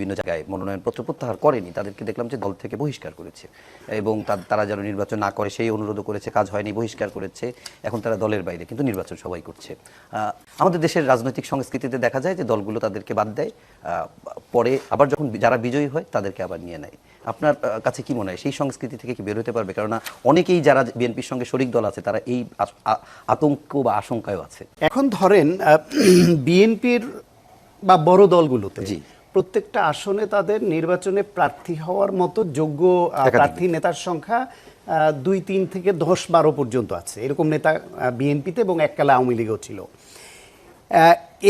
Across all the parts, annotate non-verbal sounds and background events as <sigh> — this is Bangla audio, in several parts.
বিভিন্ন জায়গায় মনোনয়নপত্র প্রত্যাহার করেনি। তাদেরকে দেখলাম যে দল থেকে বহিষ্কার করেছে এবং তারা যেন নির্বাচন না করে সেই অনুরোধও করেছে কাজ হয়নি বহিষ্কার করেছে। এখন তারা দলের বাইরে কিন্তু নির্বাচন সবাই করছে। আমাদের দেশের রাজনৈতিক সংস্কৃতিতে দেখা যায় যে দলগুলো তাদেরকে বাদ দেয় পরে আবার যখন যারা বিজয়ী হয় তাদেরকে আবার নিয়ে নেয়। আপনার কাছে কি মনে হয়? সেই সংস্কৃতি থেকে কি বের হতে পারবে? কেননা অনেকেই যারা বিএনপির সঙ্গে শরিক দল আছে তারা এই আতঙ্ক বা আশঙ্কায় আছে। এখন ধরেন <clears throat> বিএনপির বা বড় দলগুলোতে জি। প্রত্যেকটা আসনে তাদের নির্বাচনে প্রার্থী হওয়ার মতো যোগ্য প্রার্থী নেতার সংখ্যা দুই তিন থেকে দশ বারো পর্যন্ত আছে। এরকম নেতা বিএনপিতে এবং এককালে আওয়ামী লীগও ছিল।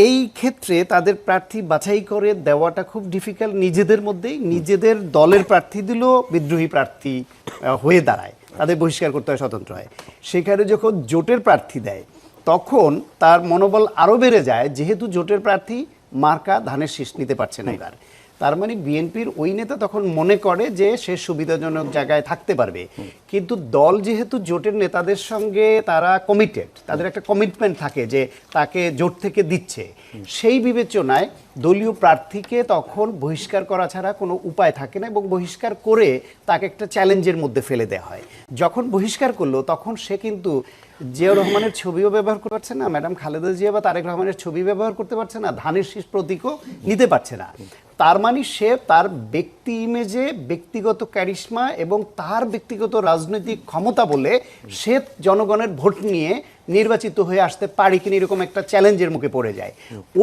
এই ক্ষেত্রে তাদের প্রার্থী বাছাই করে দেওয়াটা খুব ডিফিকাল্ট নিজেদের মধ্যেই। নিজেদের দলের প্রার্থী দিলেও বিদ্রোহী প্রার্থী হয়ে দাঁড়ায়। তাদের বহিষ্কার করতে হয় স্বতন্ত্র হয়। সেখানে যখন জোটের প্রার্থী দেয় তখন তার মনোবল আরও বেড়ে যায়। যেহেতু জোটের প্রার্থী মার্কা ধানের শীষ নিতে পারছে না এবার। তার মানে বিএনপির ওই নেতা তখন মনে করে যে সে সুবিধাজনক জায়গায় থাকতে পারবে। কিন্তু দল যেহেতু জোটের নেতাদের সঙ্গে তারা কমিটেড তাদের একটা কমিটমেন্ট থাকে যে তাকে জোট থেকে দিচ্ছে। সেই বিবেচনায় দলীয় প্রার্থীকে তখন বহিষ্কার করা ছাড়া কোনো উপায় থাকে না এবং বহিষ্কার করে তাকে একটা চ্যালেঞ্জের মধ্যে ফেলে দেওয়া হয়। যখন বহিষ্কার করল তখন সে কিন্তু জিয়াউর রহমানের ছবিও ব্যবহার করতে পারছে না ম্যাডাম খালেদা জিয়া বা তারেক রহমানের ছবি ব্যবহার করতে পারছে না ধানের শীষ প্রতীকও নিতে পারছে না। তার মানে সে তার ব্যক্তি ইমেজে ব্যক্তিগত ক্যারিশমা এবং তার ব্যক্তিগত রাজনৈতিক ক্ষমতা বলে সে জনগণের ভোট নিয়ে নির্বাচিত হয়ে আসতে পারে কিনা এরকম একটা চ্যালেঞ্জের মুখে পড়ে যায়।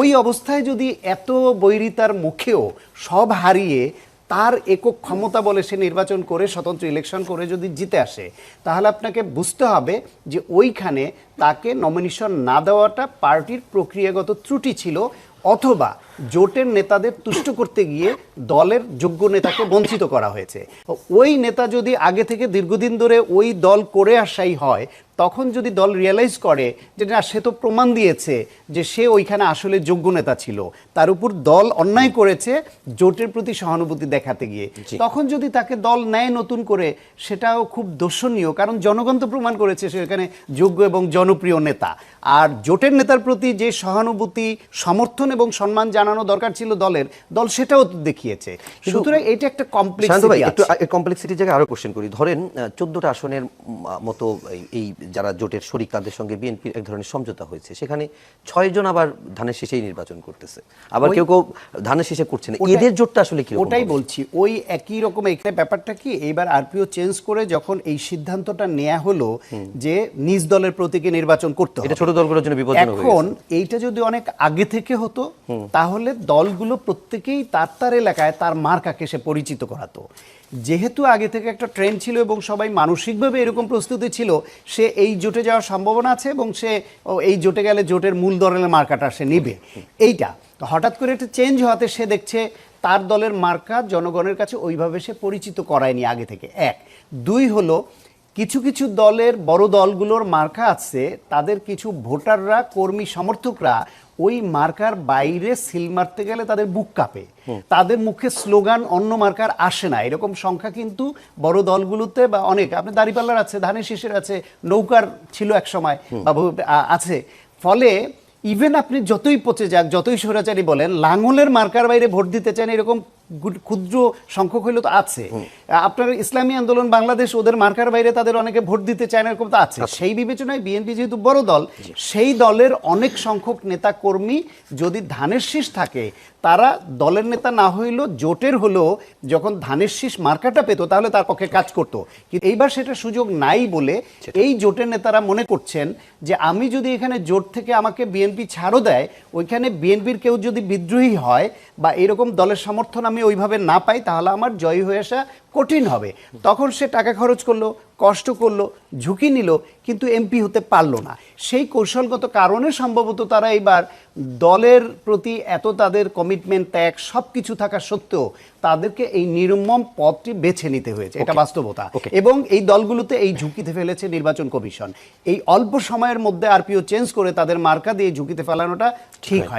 ওই অবস্থায় যদি এত বৈরিতার মুখেও সব হারিয়ে তার একক ক্ষমতা বলে সে নির্বাচন করে, স্বতন্ত্র ইলেকশন করে যদি জিতে আসে, তাহলে আপনাকে বুঝতে হবে যে ওইখানে তাকে নমিনেশন না দেওয়াটা পার্টির প্রক্রিয়াগত ত্রুটি ছিল অথবা জোটের নেতাদের তুষ্ট করতে গিয়ে দলের যোগ্য নেতাকে বঞ্চিত করা হয়েছে। ওই নেতা যদি আগে থেকে দীর্ঘদিন ধরে ওই দল করে আসাই হয় তখন যদি দল রিয়েলাইজ করে যে না সে তো প্রমাণ দিয়েছে যে সে ওইখানে আসলে যোগ্য নেতা ছিল তার উপর দল অন্যায় করেছে জোটের প্রতি সহানুভূতি দেখাতে গিয়ে তখন যদি তাকে দল নেয় নতুন করে সেটাও খুব দর্শনীয় কারণ জনগণ তো প্রমাণ করেছে সেখানে যোগ্য এবং জনপ্রিয় নেতা। আর জোটের নেতার প্রতি যে সহানুভূতি সমর্থন এবং সম্মান জানানো দরকার ছিল দলের। দল সেটাও দেখিয়েছে। সুতরাং এটা একটা ভাই একটু কমপ্লেক্স কমপ্লেক্সিটির জায়গায় আরও কোশ্চেন করি। ধরেন চোদ্দটা আসনের মতো এই- যারা জোটের শরিক তাদের সঙ্গে বিএনপির এক ধরনের সমঝোতা হয়েছে। সেখানে ছয় জন আবার ধানের শেষেই নির্বাচন করতেছে। আবার কেউ কেউ ধানের শেষে করছে না। এদের জোটটা আসলে কি ওটাই বলছি ওই একই রকম এখানে ব্যাপারটা কি? এইবার আরপিও চেঞ্জ করে যখন এই সিদ্ধান্তটা নেওয়া হলো যে নিজ দলের প্রতীকে নির্বাচন করতে হবে। এটা ছোট দলগুলোর জন্য বিপজ্জনক হয়ে এখন এইটা যদি অনেক আগে থেকে হতো তাহলে দলগুলো প্রত্যেকেই তার তার এলাকায় তার মার্কাকে সে পরিচিত করাতো। যেহেতু আগে থেকে একটা ট্রেন্ড ছিল এবং সবাই মানসিকভাবে এরকম প্রস্তুতি ছিল, সে এই জোটে যাওয়ার সম্ভাবনা আছে এবং সে এই জোটে গেলে জোটের মূল দলের মার্কাটা সে নিবে। এইটা। তো হঠাৎ করে একটা চেঞ্জ হওয়াতে সে দেখছে তার দলের মার্কা জনগণের কাছে ওইভাবে সে পরিচিত করায়নি আগে থেকে। এক। দুই হলো, কিছু কিছু দলের বড় দলগুলোর মার্কা আছে, তাদের কিছু ভোটাররা, কর্মী সমর্থকরা ওই মার্কার বাইরে সিল মারতে গেলে তাদের বুক কাঁপে। তাদের মুখে স্লোগান অন্য মার্কার আসে না। এরকম সংখ্যা কিন্তু বড় দলগুলোতে বা অনেক আপনি দাঁড়িপাল্লার আছে ধানের শীষের আছে নৌকার ছিল এক সময় বা আছে। ফলে ইভেন আপনি যতই পচে যাক যতই স্বৈরাচারী বলেন লাঙলের মার্কার বাইরে ভোট দিতে চান এরকম ক্ষুদ্র সংখ্যক হইলেও তো আছে। আপনার ইসলামী আন্দোলন বাংলাদেশ ওদের মার্কার বাইরে তাদের অনেকে ভোট দিতে চায় না এরকম তো আছে। সেই বিবেচনায় বিএনপি যেহেতু বড় দল সেই দলের অনেক সংখ্যক নেতা কর্মী যদি ধানের শীষ থাকে তারা দলের নেতা না হইলেও জোটের হলেও যখন ধানের শীষ মার্কাটা পেত তাহলে তার পক্ষে কাজ করত। কিন্তু এইবার সেটা সুযোগ নাই বলে এই জোটের নেতারা মনে করছেন যে আমি যদি এখানে জোট থেকে আমাকে বিএনপি ছাড়ও দেয় ওইখানে বিএনপির কেউ যদি বিদ্রোহী হয় বা এরকম দলের সমর্থন আমি ওইভাবে না পাই তাহলে আমার জয়ী হয়ে আসা কঠিন হবে। তখন সে টাকা খরচ করল কষ্ট করল ঝুঁকি নিল কিন্তু এমপি হতে পারল না। সেই কৌশলগত কারণে সম্ভবত তারা এইবার দলের প্রতি এত তাদের কমিটমেন্ট ত্যাগ সব কিছু থাকা সত্ত্বেও তাদেরকে এই নির্মম পথটি বেছে নিতে হয়েছে। এটা বাস্তবতা। এবং এই দলগুলোতে এই ঝুঁকিতে ফেলেছে নির্বাচন কমিশন। এই অল্প সময়ের মধ্যে আরপিও চেঞ্জ করে তাদের মার্কা দিয়ে ঝুঁকিতে ফেলানোটা ঠিক হয়